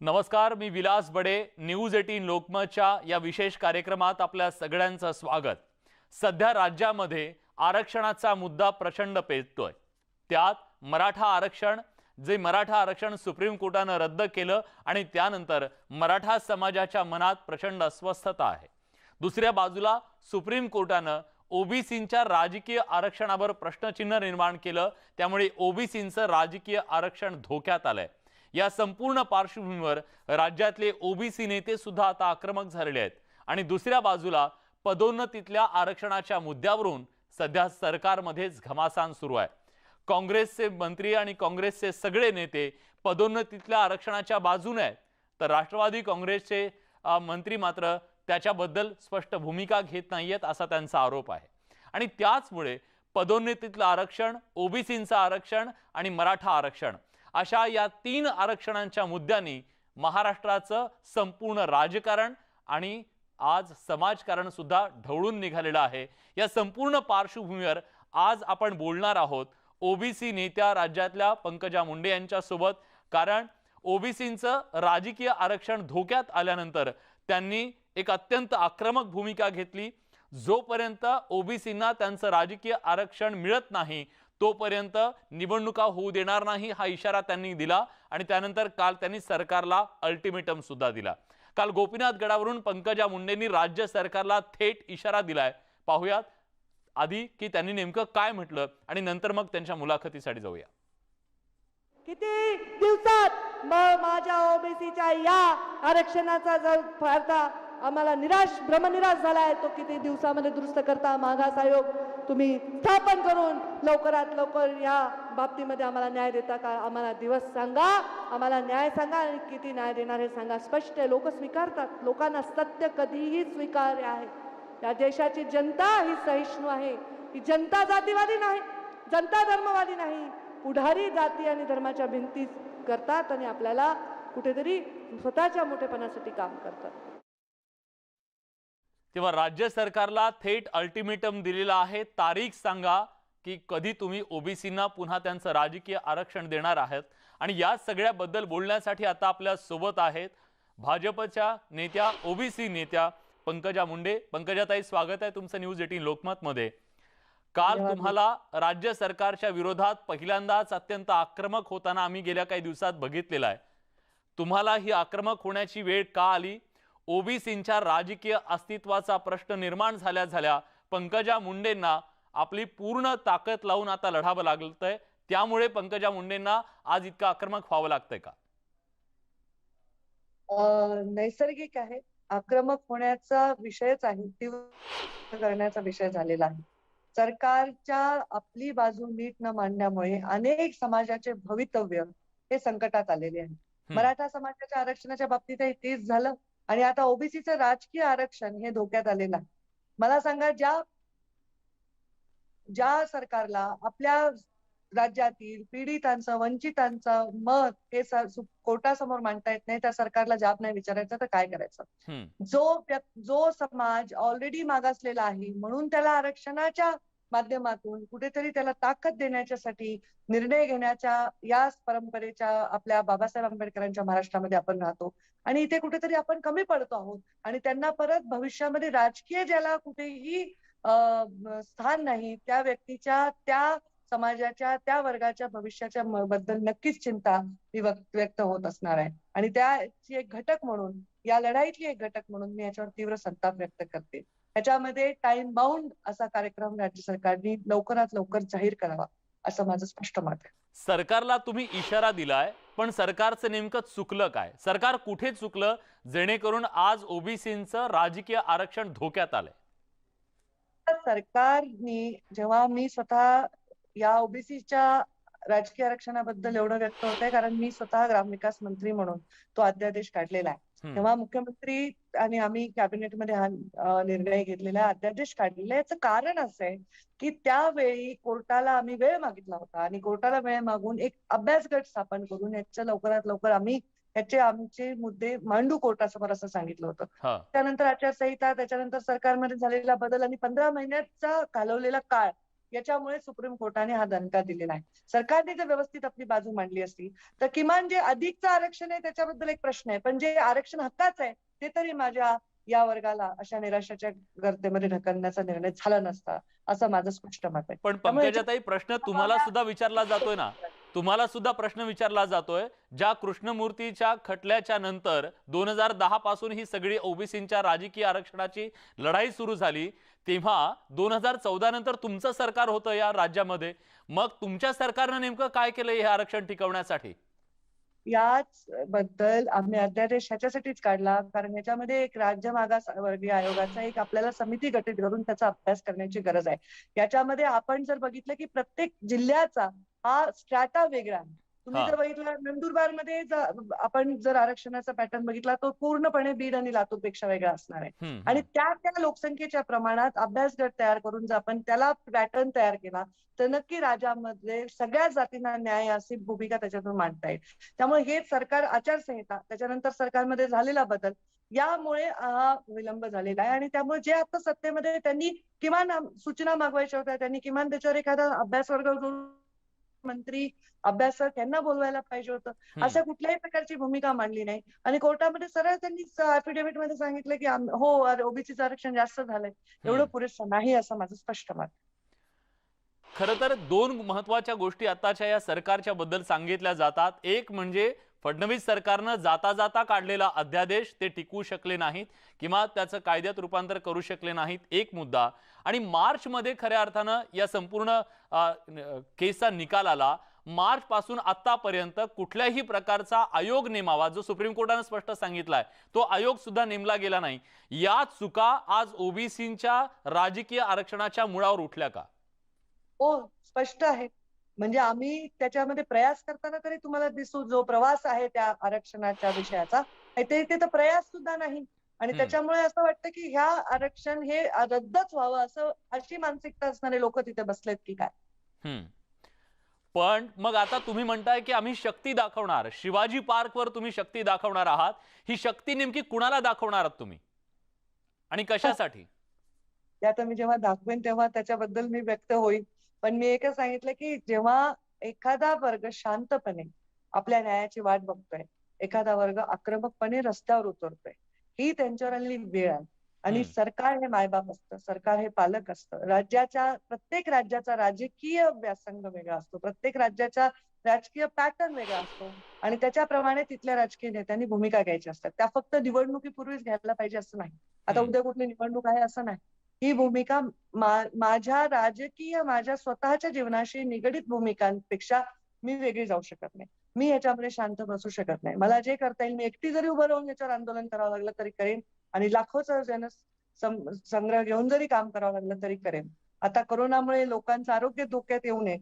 नमस्कार मी Vilas Bade news eighteen लोकमतच्या या विशेष कार्यक्रमात आपल्या सगळ्यांचं स्वागत. सध्या राज्यामध्ये आरक्षणाचा मुद्दा प्रचंड पेटतोय. त्यात मराठा आरक्षण जे मराठा आरक्षण सुप्रीम कोर्टानं रद्द केलं आणि त्यानंतर मराठा समाजाच्या मनात प्रचंड अस्वस्थता आहे. दुसऱ्या बाजूला सुप्रीम कोर्टानं ओबीसींच्या राजकीय आरक्षणावर प्रश्नचिन्ह निर्माण केलं त्यामुळे ओबीसींचं राजकीय आरक्षण धोक्यात आलंय. या संपूर्ण पार्श्वभूमीवर राज्यातले ओबीसी नेते सुद्धा आता आक्रमक झालेले आहेत. आणि दुसऱ्या बाजूला पदोन्नतीतल्या आरक्षणाच्या मुद्द्यावरून सध्या सरकारमध्येच घमासान सुरू आहे. काँग्रेसचे मंत्री आणि काँग्रेसचे सगळे नेते पदोन्नतीतल्या आरक्षणाच्या बाजूने आहेत. तर राष्ट्रवादी काँग्रेसचे मंत्री मात्र त्याच्याबद्दल स्पष्ट भूमिका घेत नाहीयेत असा त्यांचा आरोप आहे. आणि त्याचमुळे पदोन्नतीतलं आरक्षण ओबीसींचं आरक्षण आणि मराठा आरक्षण अशा या तीन आरक्षणांच्या मुद्द्यांनी महाराष्ट्राचं संपूर्ण राजकारण आणि आज समाजकारण सुद्धा ढवळून निघालेलं आहे. या संपूर्ण पार्श्वभूमीवर आज आपण बोलणार आहोत ओबीसी नेत्या राज्यातल्या पंकजा मुंडे यांच्यासोबत. कारण ओबीसींचं राजकीय आरक्षण धोक्यात आल्यानंतर त्यांनी एक अत्यंत आक्रमक भूमिका घेतली. जोपर्यंत ओबीसींना त्यांचं राजकीय आरक्षण मिळत नाही तोपर्यंत निवडणुका होऊ देणार नाही हा इशारा त्यांनी दिला आणि त्यानंतर काल त्यांनी सरकारला अल्टिमेटम सुद्धा दिला. काल गोपीनाथ गडावरून पंकजा मुंडेंनी राज्य सरकारला थेट इशारा दिलाय. पाहूयात आधी की त्यांनी नेमकं काय म्हटलं आणि नंतर मग त्यांच्या मुलाखतीसाठी जाऊया. किती दिवसात माझ्या ओबीसीच्या या आरक्षणाचा जर फायदा आम्हाला निराश भ्रमनिराश झाला आहे तो किती दिवसामध्ये दुरुस्त करता? मागास आयोग तुम्ही स्थापन करून लवकरात लवकर या बाबतीमध्ये आम्हाला न्याय देता का? आम्हाला दिवस सांगा आम्हाला न्याय सांगा आणि किती न्याय देणार हे सांगा. स्पष्ट लोक स्वीकारतात. लोकांना सत्य कधीही स्वीकार्य आहे. या देशाची जनता ही सहिष्णू आहे. ही जनता जातीवादी नाही. जनता धर्मवादी नाही. पुढारी जाती आणि धर्माच्या भिंती करतात आणि आपल्याला कुठेतरी स्वतःच्या मोठेपणासाठी काम करतात. तेव्हा राज्य सरकारला थेट अल्टिमेटम दिलेला आहे. तारीख सांगा की कधी तुम्ही ओबीसींना पुन्हा त्यांचं राजकीय आरक्षण देणार आहात. आणि या सगळ्याबद्दल बोलण्यासाठी आता आपल्यासोबत आहेत भाजपच्या नेत्या ओबीसी नेत्या पंकजा मुंडे. पंकजाताई स्वागत आहे तुमचं न्यूज एटीन लोकमतमध्ये. काल. तुम्हाला राज्य सरकारच्या विरोधात पहिल्यांदाच अत्यंत आक्रमक होताना आम्ही गेल्या काही दिवसात बघितलेलं आहे. तुम्हाला ही आक्रमक होण्याची वेळ का आली? ओबीसींच्या राजकीय अस्तित्वाचा प्रश्न निर्माण झाल्या झाल्या पंकजा मुंडेंना आपली पूर्ण ताकद लावून आता लढावं लागतंय. त्यामुळे पंकजा मुंडेंना आज इतकं आक्रमक व्हावं लागतंय का? नैसर्गिक आहे. आक्रमक होण्याचा विषयच आहे. तीव्र करण्याचा विषय झालेला आहे. सरकारच्या आपली बाजू नीट न मांडण्यामुळे अनेक समाजाचे भवितव्य हे संकटात आलेले आहे. मराठा समाजाच्या आरक्षणाच्या बाबतीतही तेच झालं. आणि आता ओबीसीचं राजकीय आरक्षण हे धोक्यात आलेलं आहे मला सांगा ज्या ज्या सरकारला आपल्या राज्यातील पीडितांचं वंचितांचं मत हे कोर्टासमोर मांडता येत नाही त्या सरकारला जाब नाही विचारायचं तर काय करायचं. जो जो समाज ऑलरेडी मागासलेला आहे म्हणून त्याला आरक्षणाच्या माध्यमातून कुठेतरी त्याला ताकद देण्याच्यासाठी निर्णय घेण्याच्या या परंपरेच्या आपल्या बाबासाहेब आंबेडकरांच्या महाराष्ट्रामध्ये आपण राहतो. आणि इथे कुठेतरी आपण कमी पडतो आहोत आणि त्यांना परत भविष्यामध्ये राजकीय ज्याला कुठेही अं, स्थान नाही त्या व्यक्तीच्या त्या समाजाच्या त्या वर्गाच्या भविष्याच्या बद्दल नक्कीच चिंता ही व्यक्त व्यक्त होत असणार आहे. आणि त्याची एक घटक म्हणून या लढाईतली एक घटक म्हणून मी याच्यावर तीव्र संताप व्यक्त करते. त्याच्यामध्ये टाइम बाउंड असा कार्यक्रम राज्य सरकारने लवकरात लवकर जाहीर करावा असं माझं स्पष्ट मत आहे. सरकारला तुम्ही इशारा दिलाय पण सरकारचं नेमकं चुकलं काय? सरकार कुठे चुकलं? जेणेकरून आज ओबीसींचं राजकीय आरक्षण धोक्यात आलंय. सरकारने जेव्हा मी स्वतः या ओबीसीच्या राजकीय आरक्षणाबद्दल एवढं व्यक्त होत आहे कारण मी स्वतः ग्रामविकास मंत्री म्हणून तो अध्यादेश काढलेला आहे. तेव्हा मुख्यमंत्री आणि आम्ही कॅबिनेटमध्ये हा निर्णय घेतलेला अध्यादेश काढलेला याचं कारण असं आहे की त्यावेळी कोर्टाला आम्ही वेळ मागितला होता आणि कोर्टाला वेळ मागून एक अभ्यास गट स्थापन करून याच्या लवकरात लवकर आम्ही याचे आमचे मुद्दे मांडू कोर्टासमोर असं सांगितलं होतं. त्यानंतर आचारसंहिता त्याच्यानंतर सरकारमध्ये झालेला बदल आणि पंधरा महिन्याचा घालवलेला काळ याच्यामुळे सुप्रीम कोर्टाने हा दणका दिलेला आहे. सरकारने जर व्यवस्थित आपली बाजू मांडली असती तर किमान जे अधिकचं आरक्षण आहे त्याच्याबद्दल एक प्रश्न आहे. पण जे आरक्षण हक्काचं आहे ते तरी माझ्या या वर्गाला अशा निराशाच्या गर्तेमध्ये ढकलण्याचा निर्णय झाला नसता असं माझं स्पष्ट मत आहे. पण पंकजाताई प्रश्न तुम्हाला सुद्धा विचारला जातोय ना. तुम्हाला सुद्धा प्रश्न विचारला जातोय ज्या कृष्णमूर्तीच्या खटल्याच्या नंतर दोन हजार दहा पासून ही सगळी ओबीसींच्या राजकीय आरक्षणाची लढाई सुरू झाली तेव्हा दोन हजार चौदा नंतर तुमचं सरकार होतं या राज्यामध्ये. मग तुमच्या सरकारनं नेमकं काय केलं हे आरक्षण टिकवण्यासाठी? याच बद्दल आम्ही अध्यादेश ह्याच्यासाठीच काढला कारण याच्यामध्ये एक राज्य मागास वर्गीय आयोगाचा एक आपल्याला समिती गठीत करून त्याचा अभ्यास करण्याची गरज आहे. याच्यामध्ये आपण जर बघितलं की प्रत्येक जिल्ह्याचा हा स्ट्रॅटा वेगळा आहे तुम्ही. जर बघितलं नंदुरबारमध्ये आपण जर आरक्षणाचा पॅटर्न बघितला तो पूर्णपणे बीड आणि लातूरपेक्षा वेगळा असणार आहे आणि. त्या त्या लोकसंख्येच्या प्रमाणात अभ्यास गट तयार करून जर आपण त्याला पॅटर्न तयार केला तर नक्की राज्यामध्ये सगळ्या जातींना न्याय अशी भूमिका त्याच्यातून मांडता येईल त्यामुळे हे सरकार आचारसंहिता त्याच्यानंतर सरकारमध्ये झालेला बदल यामुळे हा विलंब झालेला आहे आणि त्यामुळे जे आता सत्तेमध्ये त्यांनी किमान सूचना मागवायच्या होत्या त्यांनी किमान त्याच्यावर एखादा अभ्यास वर्ग मंत्री अभ्यासक यांना बोलवायला पाहिजे होतं. अशा कुठल्याही प्रकारची भूमिका मांडली नाही. आणि कोर्टामध्ये सरळ त्यांनी अफिडेव्हिटमध्ये सांगितलं की हो ओबीसीचं आरक्षण जास्त झालंय. एवढं. पुरेसं नाही असं माझं स्पष्ट मत. खर तर दोन महत्त्वाच्या गोष्टी आताच्या या सरकारच्या बद्दल सांगितल्या जातात. एक म्हणजे फडणवीस सरकारनं जाता जाता काढलेला अध्यादेश ते टिकवू शकले नाहीत किंवा त्याचं कायद्यात रूपांतर करू शकले नाहीत एक मुद्दा. आणि मार्चमध्ये खऱ्या अर्थानं या संपूर्ण केसचा निकाल आला. मार्च पासून आतापर्यंत कुठल्याही प्रकारचा आयोग नेमावा जो सुप्रीम कोर्टानं स्पष्ट सांगितलाय तो आयोग सुद्धा नेमला गेला नाही. या चुका आज ओबीसीच्या राजकीय आरक्षणाच्या मुळावर उठल्या का? हो स्पष्ट आहे. म्हणजे आम्ही त्याच्यामध्ये प्रयास करताना तरी तुम्हाला दिसू जो प्रवास आहे त्या आरक्षणाच्या विषयाचा ते ते तर प्रयास सुद्धा नाही. आणि. त्याच्यामुळे असं वाटतं की ह्या आरक्षण हे रद्दच व्हावं असं अशी मानसिकता असणारे लोक तिथे बसलेत की काय? हम्म. पण मग आता तुम्ही म्हणताय की आम्ही शक्ती दाखवणार. शिवाजी पार्कवर तुम्ही शक्ती दाखवणार आहात. ही शक्ती नेमकी कुणाला दाखवणार आहात तुम्ही? आणि कशासाठी? ते आता मी जेव्हा दाखवेन तेव्हा त्याच्याबद्दल मी व्यक्त होईल पण मी एकच सांगितलं की जेव्हा एखादा वर्ग शांतपणे आपल्या न्यायाची वाट बघतोय एखादा वर्ग आक्रमकपणे रस्त्यावर उतरतोय ही त्यांच्यावर आलेली वेळ आहे. आणि. सरकार हे मायबाप असतं सरकार हे पालक असतं. राज्याच्या प्रत्येक राज्याचा राजकीय व्यासंग वेगळा असतो प्रत्येक राज्याचा राजकीय पॅटर्न वेगळा असतो. आणि त्याच्याप्रमाणे तिथल्या राजकीय नेत्यांनी भूमिका घ्यायच्या असतात. त्या फक्त निवडणुकीपूर्वीच घ्यायला पाहिजे असं नाही. आता. उद्या कुठली निवडणूक आहे असं नाही. ही भूमिका मा- माझ्या राजकीय माझ्या स्वतःच्या जीवनाशी निगडीत भूमिकांपेक्षा मी वेगळी जाऊ शकत नाही. मी याच्यामध्ये शांत बसू शकत नाही. मला जे करता येईल मी एकटी जरी उभं राहून याच्यावर आंदोलन करावं लागलं तरी करेन आणि लाखोचा जन संग्रह घेऊन जरी काम करावं लागलं तरी करेन. आता कोरोनामुळे लोकांचं आरोग्य धोक्यात येऊ नये.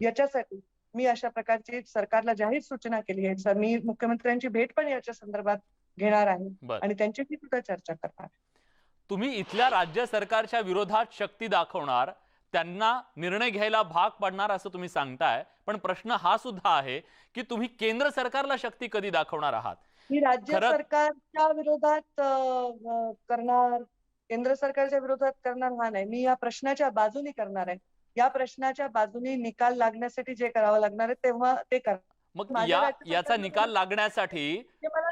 याच्यासाठी मी अशा प्रकारची सरकारला जाहीर सूचना केली आहे. मी मुख्यमंत्र्यांची भेट पण याच्या संदर्भात घेणार आहे आणि त्यांच्याशी सुद्धा चर्चा करणार. तुम्ही इथल्या राज्य सरकारच्या विरोधात शक्ती दाखवणार त्यांना निर्णय घ्यायला भाग पडणार असं तुम्ही सांगताय पण प्रश्न हा सुद्धा आहे की तुम्ही केंद्र सरकारला शक्ती कधी दाखवणार आहात? मी राज्य सरकारच्या विरोधात करणार केंद्र सरकारच्या विरोधात करणार हा नाही. मी या प्रश्नाच्या बाजूनी करणार आहे. या प्रश्नाच्या बाजूनी निकाल लागण्यासाठी जे करावं लागणार आहे तेव्हा ते करणार. मग या याचा निकाल लागण्यासाठी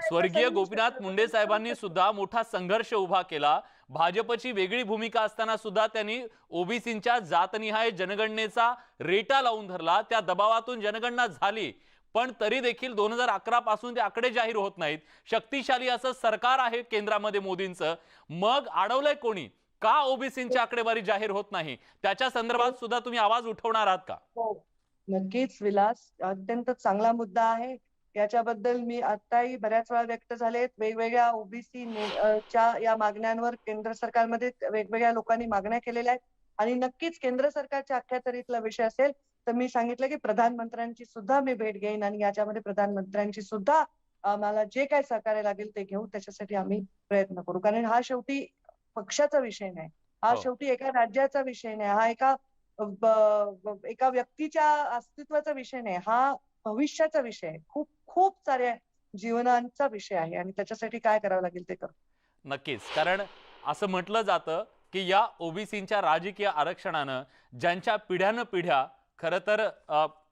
स्वर्गीय गोपीनाथ. मुंडे साहेबांनी सुद्धा मोठा संघर्ष उभा केला. भाजपची वेगळी भूमिका असताना सुद्धा त्यांनी ओबीसींच्या जातनिहाय जनगणनेचा रेटा लावून धरला. त्या दबावातून जनगणना झाली. पण तरी देखील दोन हजार अकरा पासून ते आकडे जाहीर होत नाहीत. शक्तिशाली असं सरकार आहे केंद्रामध्ये मोदींचं. मग अडवलंय कोणी? का ओबीसींची आकडेवारी जाहीर होत नाही? त्याच्या संदर्भात सुद्धा तुम्ही आवाज उठवणार आहात का? हो. नक्कीच विलास. अत्यंत चांगला मुद्दा आहे. याच्याबद्दल मी आताही बऱ्याच वेळा व्यक्त झालेत. वेगवेगळ्या ओबीसी च्या या मागण्यांवर केंद्र सरकारमध्ये वेगवेगळ्या लोकांनी मागण्या केलेल्या आहेत. आणि नक्कीच केंद्र सरकारच्या अखत्यारीतला विषय असेल तर मी सांगितलं की प्रधानमंत्र्यांची सुद्धा मी भेट घेईन आणि याच्यामध्ये प्रधानमंत्र्यांची सुद्धा आम्हाला जे काय सहकार्य लागेल ते घेऊ त्याच्यासाठी आम्ही प्रयत्न करू. कारण हा शेवटी पक्षाचा विषय नाही. हा हो. शेवटी एका राज्याचा विषय नाही. हा एका एका व्यक्तीच्या अस्तित्वाचा विषय नाही हा भविष्याचा विषय आहे. खूप खूप साऱ्या जीवनांचा विषय आहे आणि त्याच्यासाठी काय करावं लागेल ते करू. नक्कीच. कारण असं म्हटलं जातं की या ओबीसींच्या राजकीय आरक्षणानं ज्यांच्या पिढ्यानं पिढ्या खरं तर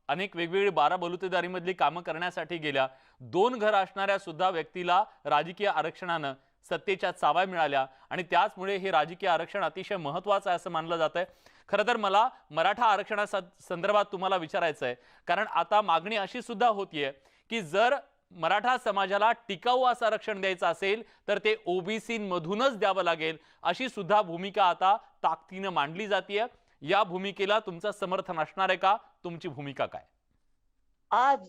अनेक वेगवेगळी बारा बलुतेदारीमधली कामं करण्यासाठी गेल्या दोन घर असणाऱ्या सुद्धा व्यक्तीला राजकीय आरक्षणानं सत्तेच्या चाव्या मिळाल्या आणि त्याचमुळे हे राजकीय आरक्षण अतिशय महत्वाचं आहे असं मानलं जात आहे खरं तर मला मराठा आरक्षणा संदर्भात तुम्हाला विचारायचं आहे कारण आता मागणी अशी सुद्धा होतीये की जर मराठा समाजाला टिकाऊ असं आरक्षण द्यायचं असेल तर ते ओबीसीमधूनच द्यावं लागेल अशी सुद्धा भूमिका आता ताकदीनं मांडली जाते या भूमिकेला तुमचं समर्थन असणार आहे का? तुमची भूमिका काय? आज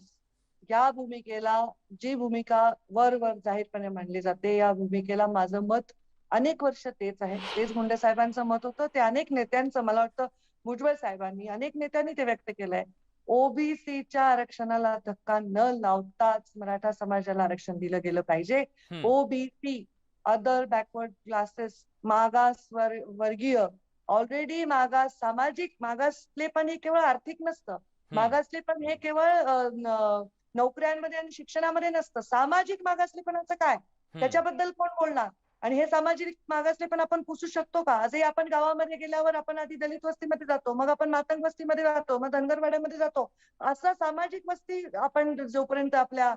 या भूमिकेला जी भूमिका वर वर जाहीरपणे मांडली जाते या भूमिकेला माझं मत अनेक वर्ष तेच आहे. तेच मुंडे साहेबांचं मत होतं. ते अनेक नेत्यांचं मला वाटतं भुजबळ साहेबांनी अनेक नेत्यांनी ते व्यक्त केलंय. ओबीसीच्या आरक्षणाला धक्का न लावताच मराठा समाजाला आरक्षण दिलं गेलं पाहिजे. ओबीसी अदर बॅकवर्ड क्लासेस मागास वर वर्गीय ऑलरेडी मागास सामाजिक मागासलेपण हे केवळ आर्थिक नसतं. मागासलेपण हे केवळ नोकऱ्यांमध्ये आणि शिक्षणामध्ये नसतं. सामाजिक मागासलेपणाचं काय. त्याच्याबद्दल कोण बोलणार? आणि हे सामाजिक मागासले पण आपण पुसू शकतो का? आजही आपण गावामध्ये गेल्यावर आपण आधी दलित वस्तीमध्ये जातो मग आपण मातंग वस्तीमध्ये जातो मग धनगरवाड्यामध्ये जातो. असं सामाजिक वस्ती आपण जोपर्यंत आपल्या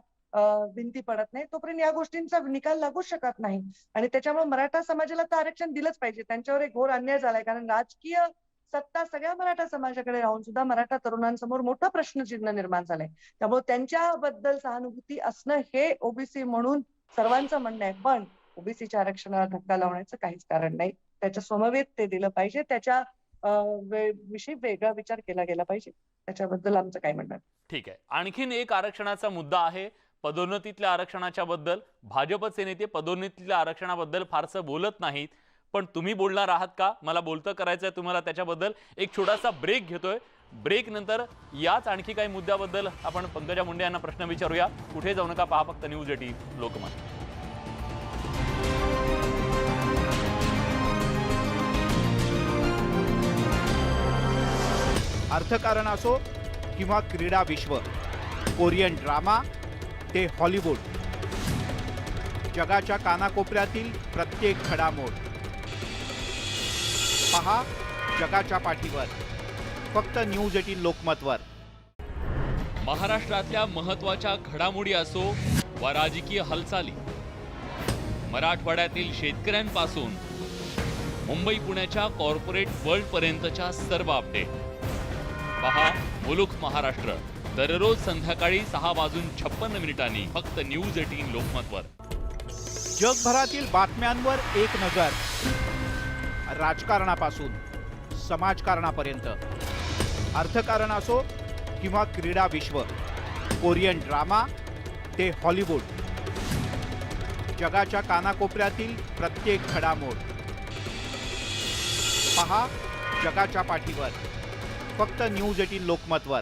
भिंती पडत नाही तोपर्यंत या गोष्टींचा निकाल लागू शकत नाही. आणि त्याच्यामुळे मराठा समाजाला तर आरक्षण दिलंच पाहिजे. त्यांच्यावर एक घोर अन्याय झालाय. कारण राजकीय सत्ता सगळ्या मराठा समाजाकडे राहून सुद्धा मराठा तरुणांसमोर मोठं प्रश्नचिन्ह निर्माण झालंय. त्यामुळे त्यांच्याबद्दल सहानुभूती असणं हे ओबीसी म्हणून सर्वांचं म्हणणं आहे. पण ओबीसीच्या आरक्षणाला धक्का लावण्याचं काहीच कारण नाही. त्याच्या समवेत ते दिलं पाहिजे. त्याच्या विषयी वेगळा विचार केला गेला पाहिजे. त्याच्याबद्दल आमचं काय म्हणणार ठीक आहे. आणखीन एक आरक्षणाचा मुद्दा आहे पदोन्नतीतल्या आरक्षणाच्या बद्दल. भाजपचे नेते पदोन्नतीतल्या आरक्षणाबद्दल फारसं बोलत नाहीत. पण तुम्ही बोलणार आहात का? मला बोलतं करायचं आहे तुम्हाला त्याच्याबद्दल. एक छोटासा ब्रेक घेतोय. ब्रेक नंतर याच आणखी काही मुद्द्याबद्दल आपण पंकजा मुंडे यांना प्रश्न विचारूया. कुठे जाऊ नका पहा फक्त न्यूज एटी लोकमत. अर्थकारण असो किंवा क्रीडा विश्व कोरियन ड्रामा ते हॉलिवूड. जगाच्या कानाकोपऱ्यातील प्रत्येक घडामोड. पहा जगाच्या पाठीवर फक्त न्यूज एटीन लोकमतवर. महाराष्ट्रातल्या महत्त्वाच्या घडामोडी असो वा राजकीय हालचाली. मराठवाड्यातील शेतकऱ्यांपासून मुंबई पुण्याच्या कॉर्पोरेट वर्ल्ड पर्यंतच्या सर्व अपडेट पहा मुलुख महाराष्ट्र. दररोज संध्याकाळी सहा वाजून छप्पन्न मिनिटांनी फक्त न्यूज एटीन लोकमतवर. जगभरातील बातम्यांवर एक नजर. राजकारणापासून समाजकारणापर्यंत. अर्थकारण असो किंवा क्रीडा विश्व कोरियन ड्रामा ते हॉलिवूड. जगाच्या कानाकोपऱ्यातील प्रत्येक घडामोड. पहा जगाच्या पाठीवर. फक्त न्यूज एटीन लोकमतवर.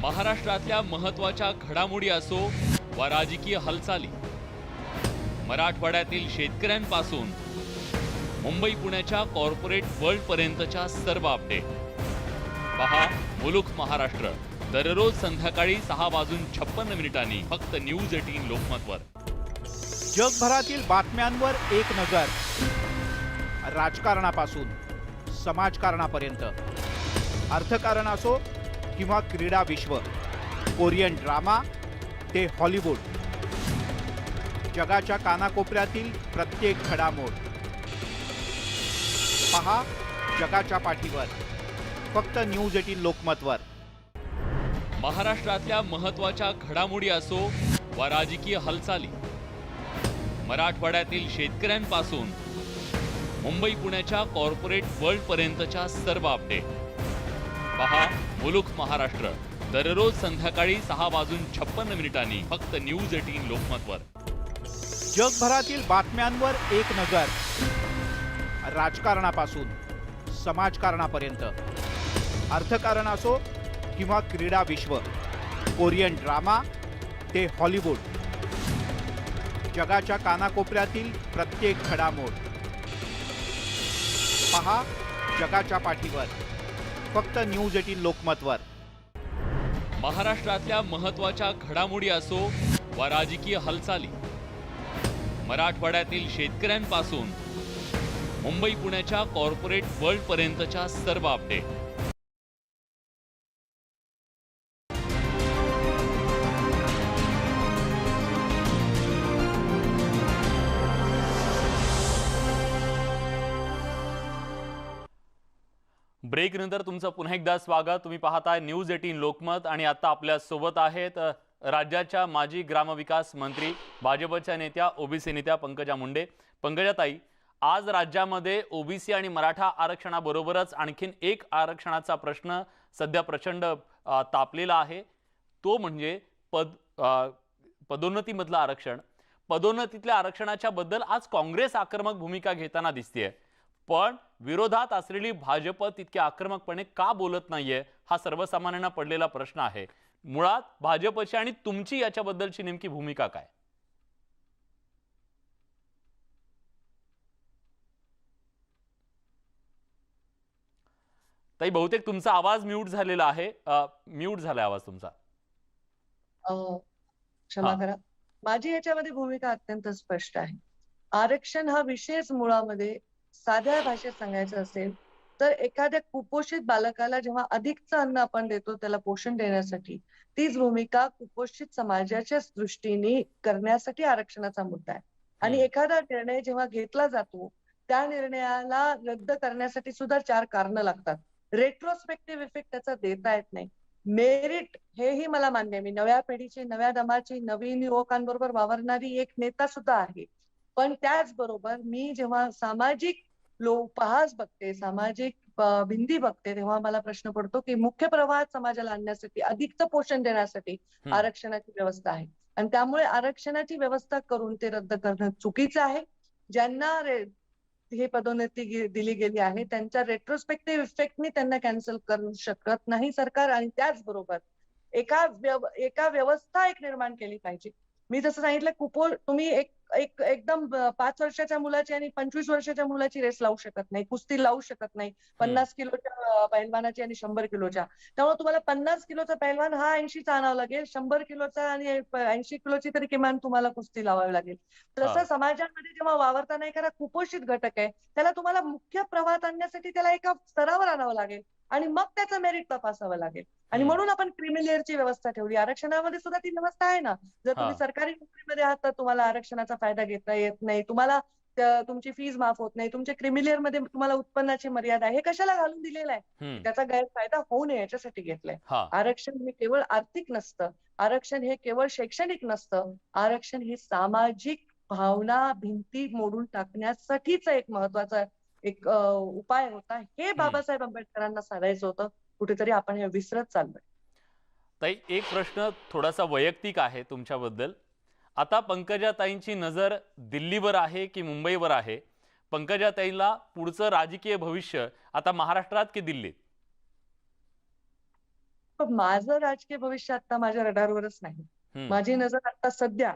महाराष्ट्रातल्या महत्त्वाच्या घडामोडी असो वा राजकीय हालचाली. मराठवाड्यातील शेतकऱ्यांपासून मुंबई पुण्याच्या कॉर्पोरेट वर्ल्ड पर्यंतच्या सर्व अपडेट पहा मुलुक महाराष्ट्र. दररोज संध्याकाळी सहा वाजून छप्पन्न मिनिटांनी फक्त न्यूज एटीन लोकमतवर. जगभरातील बातम्यांवर एक नजर. राजकारणापासून समाजकारणापर्यंत. अर्थकारण असो किंवा क्रीडा विश्व कोरियन ड्रामा ते हॉलिवूड. जगाच्या कानाकोपऱ्यातील प्रत्येक घडामोड. पहा जगाच्या पाठीवर फक्त न्यूज एटीन लोकमतवर. महाराष्ट्रातल्या महत्त्वाच्या घडामोडी असो वा राजकीय हालचाली. मराठवाड्यातील शेतकऱ्यांपासून मुंबई पुण्याच्या कॉर्पोरेट वर्ल्ड पर्यंतच्या सर्व अपडेट पहा मुलुख महाराष्ट्र. दररोज संध्याकाळी सहा वाजून छप्पन्न मिनिटांनी फक्त न्यूज एटीन लोकमतवर. जगभरातील बातम्यांवर एक नजर. राजकारणापासून समाजकारणापर्यंत. अर्थकारण असो किंवा क्रीडा विश्व कोरियन ड्रामा ते हॉलिवूड. जगाच्या कानाकोपऱ्यातील प्रत्येक घडामोड. पहा जगाच्या पाठीवर. फक्त न्यूज एटीन लोकमतवर. महाराष्ट्रातल्या महत्त्वाच्या घडामोडी असो वा राजकीय हालचाली. मराठवाड्यातील शेतकऱ्यांपासून मुंबई पुण्याच्या कॉर्पोरेट वर्ल्ड पर्यंतच्या सर्व अपडेट ब्रेक नंतर तुमचं पुन्हा एकदा स्वागत. तुम्ही पाहताय न्यूज एटीन लोकमत आणि आता आपल्यासोबत आहेत राज्याच्या माजी ग्रामविकास मंत्री भाजपच्या नेत्या ओबीसी नेत्या पंकजा मुंडे. पंकजाताई आज राज्यामध्ये ओबीसी आणि मराठा आरक्षणाबरोबरच आणखीन एक आरक्षणाचा प्रश्न सध्या प्रचंड तापलेला आहे. तो म्हणजे पद पदोन्नतीमधलं आरक्षण. पदोन्नतीतल्या आरक्षणाच्या बद्दल आज काँग्रेस आक्रमक भूमिका घेताना दिसतेय. पण विरोधात असलेली भाजप तितक्या आक्रमकपणे का बोलत नाहीये हा सर्वसामान्यांना पडलेला प्रश्न आहे. मुळात भाजपची आणि तुमची याच्याबद्दलची नेमकी भूमिका काय? ताई बहुतेक तुमचा आवाज म्यूट झालेला आहे. म्यूट झालाय आवाज तुमचा. क्षमा. करा. माझी याच्यामध्ये भूमिका अत्यंत स्पष्ट आहे. आरक्षण हा विषयच मुळामध्ये साध्या भाषेत सांगायचं असेल तर एखाद्या कुपोषित बालकाला जेव्हा अधिकचं अन्न आपण देतो त्याला पोषण देण्यासाठी तीच भूमिका कुपोषित समाजाच्या दृष्टीने करण्यासाठी आरक्षणाचा मुद्दा आहे. आणि. एखादा निर्णय जेव्हा घेतला जातो त्या निर्णयाला रद्द करण्यासाठी सुद्धा चार कारणं लागतात. रेट्रोस्पेक्टिव्ह इफेक्ट त्याचा देता येत नाही. मेरिट हेही मला मान्य आहे. मी नव्या पिढीची नव्या दमाची नवीन युवकांबरोबर वावरणारी एक नेता सुद्धा आहे. पण त्याचबरोबर मी जेव्हा सामाजिक लो पहास बघते सामाजिक भिंती बघते तेव्हा मला प्रश्न पडतो की मुख्य प्रवाहात समाजाला आणण्यासाठी अधिकचं पोषण देण्यासाठी. आरक्षणाची व्यवस्था आहे. आणि त्यामुळे आरक्षणाची व्यवस्था करून ते रद्द करणं चुकीचं आहे. ज्यांना हे पदोन्नती दिली गेली आहे त्यांच्या रेट्रोस्पेक्टिव्ह इफेक्टनी त्यांना कॅन्सल करू शकत नाही सरकार आणि त्याचबरोबर एका व्यव- एका व्यवस्था एक निर्माण केली पाहिजे. मी जसं सांगितलं कुपो तुम्ही एक एक एकदम पाच वर्षाच्या मुलाची आणि पंचवीस वर्षाच्या मुलाची रेस लावू शकत नाही. कुस्ती लावू शकत नाही. पन्नास किलोच्या अं, पैलवानाची आणि शंभर किलोच्या. त्यामुळे तुम्हाला पन्नास किलोचा पैलवान हा ऐंशीचा आणावा लागेल. शंभर किलोचा आणि ऐंशी किलोची तरी किमान तुम्हाला कुस्ती लावावी लागेल. तसं समाजामध्ये जेव्हा वावरताना एखादा कुपोषित घटक आहे. त्याला तुम्हाला मुख्य प्रवाहात आणण्यासाठी त्याला एका स्तरावर आणावं लागेल. आणि मग त्याचं मेरिट तपासावं लागेल. आणि. म्हणून आपण क्रिमिलियरची व्यवस्था ठेवली. आरक्षणामध्ये सुद्धा ती व्यवस्था आहे ना. जर तुम्ही. सरकारी नोकरीमध्ये आहात तर तुम्हाला आरक्षणाचा फायदा घेता येत नाही. तुम्हाला तुमची फीज माफ होत नाही. तुमच्या क्रिमिलियरमध्ये तुम्हाला उत्पन्नाची मर्यादा आहे. हे कशाला घालून दिलेलं आहे. त्याचा गैरफायदा होऊ नये याच्यासाठी घेतलंय. आरक्षण हे केवळ आर्थिक नसतं. आरक्षण हे केवळ शैक्षणिक नसतं. आरक्षण हे सामाजिक भावना भिंती मोडून टाकण्यासाठीच एक महत्त्वाचा एक उपाय होता. हे बाबासाहेब आंबेडकरांना साधायचं होतं. कुठेतरी आपण हे विसरत चाललोय. ताई एक प्रश्न थोडासा वैयक्तिक आहे तुमच्याबद्दल. आता पंकजाताईंची नजर दिल्लीवर आहे की मुंबईवर आहे? पंकजाताईला पुढचं राजकीय भविष्य आता महाराष्ट्रात की दिल्लीत? माझं राजकीय भविष्य आता माझ्या रडारवरच नाही. माझी नजर आता सध्या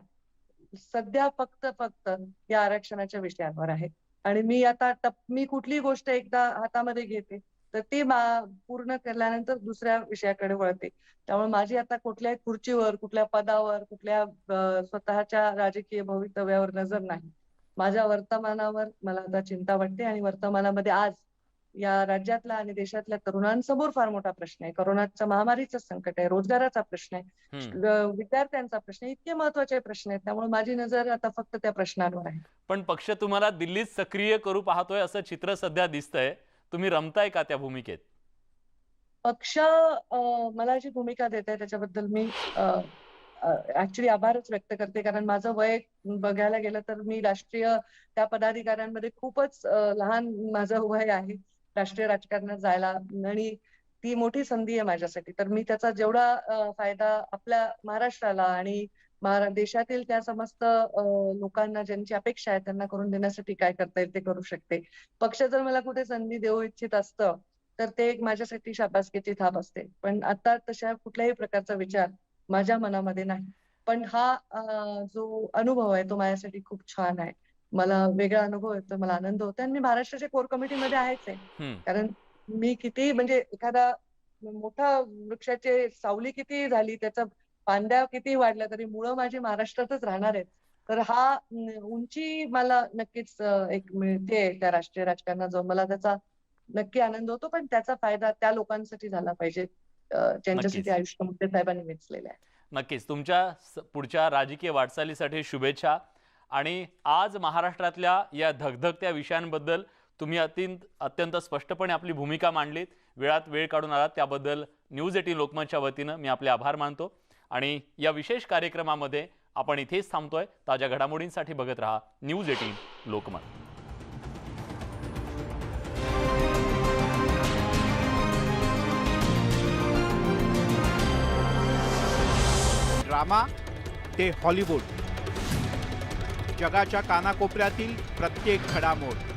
सध्या फक्त फक्त या आरक्षणाच्या विषयांवर आहे. आणि मी आता मी कुठली गोष्ट एकदा हातामध्ये घेते तर ती पूर्ण केल्यानंतर दुसऱ्या विषयाकडे वळते. त्यामुळे माझी आता कुठल्याही खुर्चीवर कुठल्या पदावर कुठल्या स्वतःच्या राजकीय भवितव्यावर नजर नाही. माझ्या वर्तमानावर मला आता चिंता वाटते आणि वर्तमानामध्ये आज या राज्यातला आणि देशातल्या तरुणांसमोर फार मोठा प्रश्न आहे. करोनाच्या महामारीचं संकट आहे रोजगाराचा प्रश्न आहे विद्यार्थ्यांचा प्रश्न आहे. इतके महत्त्वाचे प्रश्न आहेत. त्यामुळे माझी नजर आता फक्त त्या प्रश्नांवर आहे. पण पक्ष तुम्हाला दिल्लीत सक्रिय करू पाहतोय असं चित्र सध्या दिसतंय. तुम्ही रमताय का त्या भूमिकेत? पक्ष मला जी भूमिका देत आहे त्याच्याबद्दल मी ऍक्च्युली आभारच व्यक्त करते. कारण माझं वय बघायला गेलं तर मी राष्ट्रीय त्या पदाधिकाऱ्यांमध्ये खूपच लहान माझं वय आहे. राष्ट्रीय राजकारणात जायला आणि ती मोठी संधी आहे माझ्यासाठी. तर मी त्याचा जेवढा फायदा आपल्या महाराष्ट्राला आणि देशातील त्या समस्त लोकांना ज्यांची अपेक्षा आहे त्यांना करून देण्यासाठी काय करता येईल ते करू शकते. पक्ष जर मला कुठे संधी देऊ इच्छित असतं तर ते एक माझ्यासाठी शाबासकीची थाप असते. पण आता तशा कुठल्याही प्रकारचा विचार माझ्या मनामध्ये नाही. पण हा जो अनुभव आहे तो माझ्यासाठी खूप छान आहे. मला वेगळा अनुभव येतो मला आनंद होतो आणि मी महाराष्ट्राच्या कोर कमिटीमध्ये आहेच आहे. कारण मी किती म्हणजे एखादा मोठा वृक्षाची सावली किती झाली त्याचा फांद्या किती वाढल्या तरी मुळं माझी महाराष्ट्रातच राहणार आहेत. तर हा उंची मला नक्कीच एक मिळते त्या राष्ट्रीय राजकारणात जाऊन. मला त्याचा नक्की आनंद होतो पण त्याचा फायदा त्या लोकांसाठी झाला पाहिजे ज्यांच्यासाठी. आयुष्य मुख्य साहेबांनी वेचलेलं आहे. नक्कीच. तुमच्या पुढच्या राजकीय वाटचालीसाठी शुभेच्छा. आणि आज महाराष्ट्रातल्या या धगधगत्या विषयांबद्दल तुम्ही अत्यंत अत्यंत स्पष्टपणे आपली भूमिका मांडलीत. वेळात वेळ काढून आलात. त्याबद्दल न्यूज एटीन लोकमतच्या वतीनं मी आपले आभार मानतो. आणि या विशेष कार्यक्रमामध्ये आपण इथेच थांबतोय. ताज्या घडामोडींसाठी बघत राहा न्यूज एटीन लोकमत. ड्रामा ते हॉलिवूड. जगाच्या कानाकोपऱ्यातील प्रत्येक घडामोड.